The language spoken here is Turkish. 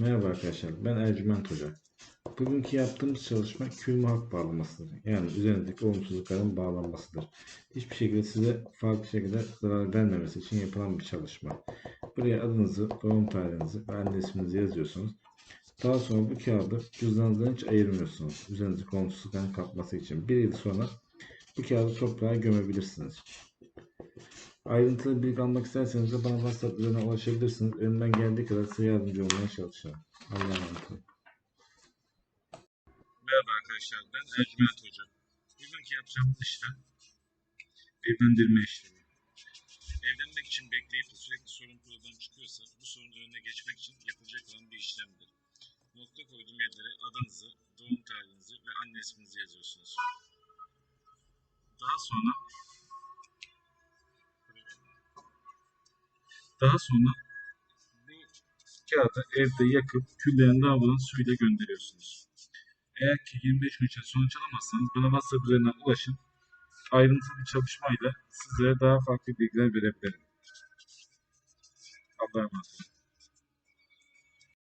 Merhaba arkadaşlar, ben Ercüment Hoca. Bugünkü yaptığımız çalışma kül muhak bağlamasıdır. Yani üzerindeki olumsuzlukların bağlanmasıdır. Hiçbir şekilde size farklı şekilde zarar vermemesi için yapılan bir çalışma. Buraya adınızı, doğum tarihinizi ve anne yazıyorsunuz. Daha sonra bu kağıdı cüzdanınızdan hiç ayırmıyorsunuz. Üzerinizdeki olumsuzlukların kapması için. Bir yıl sonra bu kağıdı toprağa gömebilirsiniz. Ayrıntılı bilgi almak isterseniz de bana WhatsApp üzerinden ulaşabilirsiniz. Elimden geldiği kadar size yardımcı olmaya çalışacağım. Allah'a emanet olun. Merhaba arkadaşlar, ben Ercüment Hoca. Bugünkü yapacağımız işlem evlendirme işlemi. Evlenmek için bekleyip sürekli sorun problem çıkıyorsa bu sorunun önüne geçmek için yapılacak olan bir işlemdir. Nokta koyduğum yerlere adınızı, doğum tarihinizi ve anne isminizi yazıyorsunuz. Daha sonra Daha sonra kağıdı evde yakıp küllerini lavabodan suyla gönderiyorsunuz. Eğer ki 25 gün içinde sonuç alamazsanız bana WhatsApp üzerinden ulaşın. Ayrıntılı bir çalışmayla sizlere daha farklı bilgiler verebilirim. Allah'a emanet olun.